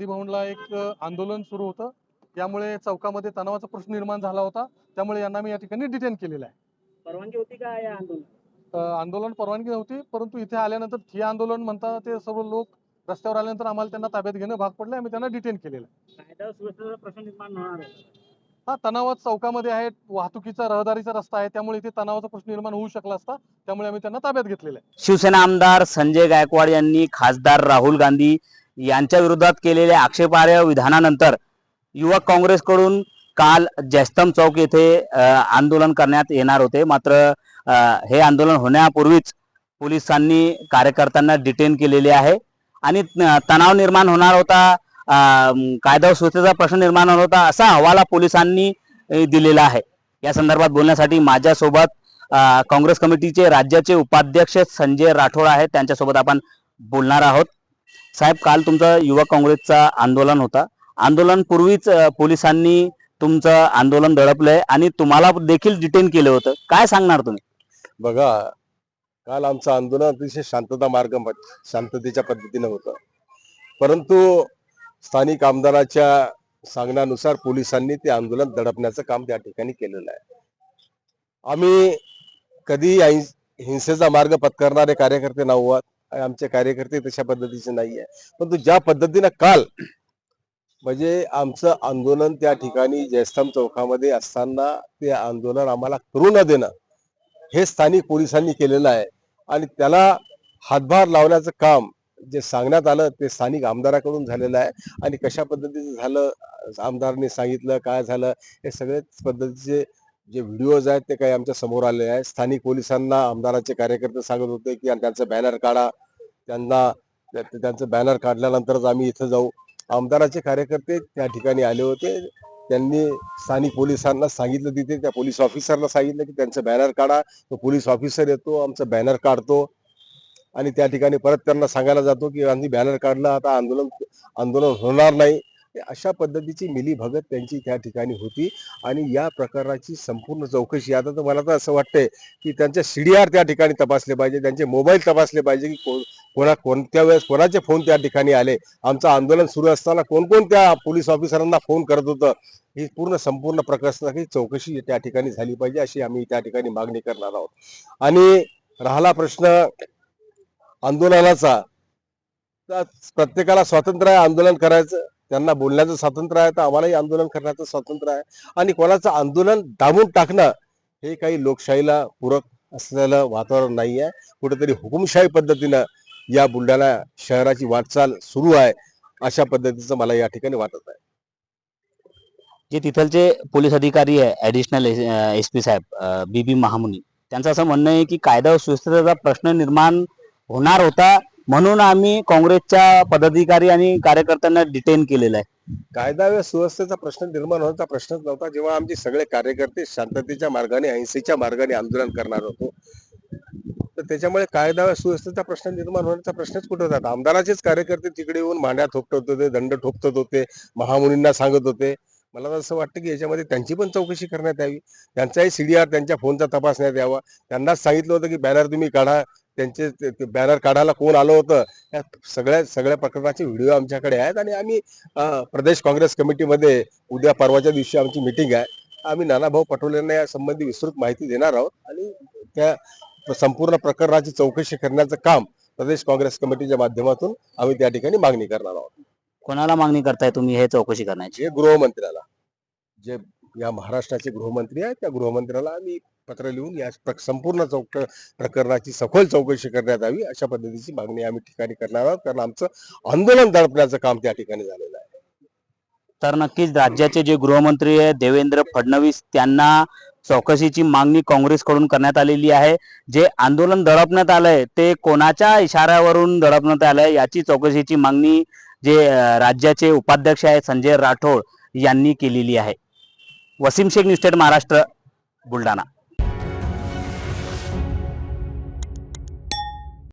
गांधी भवनला एक आंदोलन सुरू होतं. यामुळे चौकामध्ये तणावाचा प्रश्न निर्माण झाला होता. त्यामुळे यांना मी या ठिकाणी डिटेन केलेलं आहे. परवानगी होती का या आंदोलन आंदोलन परवानगी नव्हती परंतु इथे आल्यानंतर ठिय्या आंदोलन म्हणता ते सर्व लोक रस्त्यावर आल्यानंतर आम्हाला त्यांना ताब्यात घेणं भाग पडलं आम्ही त्यांना डिटेन केलेलं आहे. कायदा सुव्यवस्थेचा प्रश्न निर्माण होणार आहे. हा तणावात चौकामध्ये आहे वाहतुकीचा रहदारीचा रस्ता आहे. त्यामुळे इथे तणावाचा प्रश्न निर्माण होऊ शकला असता. त्यामुळे आम्ही त्यांना ताब्यात घेतलेलं आहे. शिवसेना आमदार संजय गायकवाड यांनी खासदार राहुल गांधी यांच्या विरोधात केलेल्या आक्षेपार्ह विधानानंतर युवक काँग्रेसकडून काल जयस्तंभ चौक येथे आंदोलन करण्यात येणार होते. मात्र हे आंदोलन होण्यापूर्वीच पोलिसांनी कार्यकर्त्यांना डिटेन केलेले आहे. आणि तणाव निर्माण होणार होता कायदा व सुव्यवस्थेचा प्रश्न निर्माण होणार होता असा हवाला पोलिसांनी दिलेला आहे. या संदर्भात बोलण्यासाठी माझ्यासोबत काँग्रेस कमिटीचे राज्याचे उपाध्यक्ष संजय राठोड आहेत. त्यांच्यासोबत आपण बोलणार आहोत. साहेब काल तुमचा युवा काँग्रेसचा आंदोलन होता. आंदोलन पूर्वीच पोलिसांनी तुमचं आंदोलन दडपलंय आणि तुम्हाला देखील डिटेन केलं होतं. काय सांगणार तुम्ही? बघा काल आमचं आंदोलन अतिशय शांतता मार्ग शांततेच्या पद्धतीनं होतं. परंतु स्थानिक आमदाराच्या सांगण्यानुसार पोलिसांनी ते आंदोलन दडपण्याचं काम त्या ठिकाणी केलेलं आहे. आम्ही कधी हिंसेचा मार्ग पत्करणारे कार्यकर्ते नव्हत आमचे कार्यकर्ते तशा पद्धतीचे नाही आहे परंतु ज्या पद्धतीनं काल म्हणजे आमचं आंदोलन त्या ठिकाणी जयस्तंभ चौकामध्ये असताना ते आंदोलन आम्हाला करू न देणं हे स्थानिक पोलिसांनी केलेलं आहे. आणि त्याला हातभार लावण्याचं काम जे सांगण्यात आलं ते स्थानिक आमदाराकडून झालेलं आहे. आणि कशा पद्धतीचं झालं आमदारांनी सांगितलं काय झालं हे सगळेच पद्धतीचे जे व्हिडिओज आहेत ते काही आमच्यासमोर आले आहे स्थानिक पोलिसांना आमदाराचे कार्यकर्ते सांगत होते की त्यांचं बॅनर काढा. त्यांना त्या- त्यांचं बॅनर काढल्यानंतरच आम्ही इथं जाऊ. आमदाराचे कार्यकर्ते त्या ठिकाणी आले होते. त्यांनी स्थानिक पोलिसांना सांगितलं तिथे. त्या पोलीस ऑफिसरला सांगितलं की त्यांचं बॅनर काढा. तो पोलीस ऑफिसर येतो आमचं बॅनर काढतो. आणि त्या ठिकाणी परत त्यांना सांगायला जातो की आम्ही बॅनर काढलं. आता आंदोलन आंदोलन होणार नाही. अशा पद्धतीची मिलीभगत त्यांची त्या ठिकाणी होती. आणि या प्रकाराची संपूर्ण चौकशी आता तर मला तर असं वाटतंय की त्यांच्या सीडीआर त्या ठिकाणी तपासले पाहिजे त्यांचे मोबाईल तपासले पाहिजे की को- कोणा कोणत्या वेळेस कोणाचे फोन त्या ठिकाणी आले. आमचं आंदोलन सुरू असताना कोण पोलीस ऑफिसरांना फोन करत होतं. ही पूर्ण संपूर्ण प्रकरणाची चौकशी त्या ठिकाणी झाली पाहिजे अशी आम्ही त्या ठिकाणी मागणी करणार आहोत. आणि राहिला प्रश्न आंदोलनाचा. प्रत्येकाला स्वातंत्र्य आंदोलन करायचं? त्यांना बोलण्याचं स्वातंत्र्य आहे तर आम्हालाही आंदोलन करण्याचं स्वातंत्र्य आहे. आणि कोणाचं आंदोलन दाबून टाकणं हे काही लोकशाहीला पूरक असलेलं वातावरण नाही आहे कुठेतरी हुकुमशाही पद्धतीनं या बुलढाणा शहराची वाटचाल सुरू आहे अशा पद्धतीचं मला या ठिकाणी वाटत आहे. जे तिथलचे पोलीस अधिकारी आहे ऍडिशनल एस पी साहेब बी बी महामुनी त्यांचं असं म्हणणं आहे की कायदा व सुव्यवस्थेचा प्रश्न निर्माण होणार होता म्हणून आम्ही काँग्रेसच्या पदाधिकारी आणि कार्यकर्त्यांना डिटेन केलेलं आहे. कायदा व सुव्यवस्थेचा प्रश्न निर्माण होण्याचा प्रश्नच नव्हता. जेव्हा आमचे सगळे कार्यकर्ते शांततेच्या मार्गाने अहिंसेच्या मार्गाने आंदोलन करणार होतो तर त्याच्यामुळे कायदा व सुव्यवस्थेचा प्रश्न निर्माण होण्याचा प्रश्नच कुठे होता? आमदाराचेच कार्यकर्ते तिकडे येऊन मांड्या थोपटत होते दंड ठोपटत होते महामुनींना सांगत होते. मला असं वाटतं की याच्यामध्ये त्यांची पण चौकशी करण्यात यावी. त्यांचाही सीडीआर त्यांच्या फोनचा तपासण्यात यावा. त्यांनाच सांगितलं होतं की बॅनर तुम्ही काढा त्यांचे बॅनर काढायला कोण आलं होतं? या सगळ्या सगळ्या प्रकरणाचे व्हिडिओ आमच्याकडे आहेत आणि आम्ही प्रदेश काँग्रेस कमिटीमध्ये उद्या परवाच्या दिवशी आमची मिटिंग आहे. आम्ही नानाभाऊ पटोलेंना या संबंधी विस्तृत माहिती देणार आहोत आणि त्या संपूर्ण प्रकरणाची चौकशी करण्याचं काम प्रदेश काँग्रेस कमिटीच्या माध्यमातून आम्ही त्या ठिकाणी मागणी करणार आहोत. कोणाला मागणी करताय तुम्ही हे चौकशी करण्याची? गृहमंत्र्याला. जे या महाराष्ट्राचे गृहमंत्री आहेत. त्या गृहमंत्र्याला आम्ही पत्र लिहून या प्र- संपूर्ण चौक प्रकरणाची सखोल चौकशी करण्यात यावी अशा पद्धतीची मागणी आम्ही ठिकाणी करणार आहोत. कारण आमचं आंदोलन दडपण्याचं काम त्या ठिकाणी झालेलं आहे. तर नक्कीच राज्याचे जे गृहमंत्री आहे देवेंद्र फडणवीस त्यांना चौकशीची मागणी काँग्रेसकडून करण्यात आलेली आहे. जे आंदोलन दडपण्यात आलंय ते कोणाच्या इशाऱ्यावरून दडपण्यात आलंय याची चौकशीची मागणी जे राज्याचे उपाध्यक्ष आहेत संजय राठोड यांनी केलेली आहे. Wasim Shaikh news state Maharashtra Buldhana.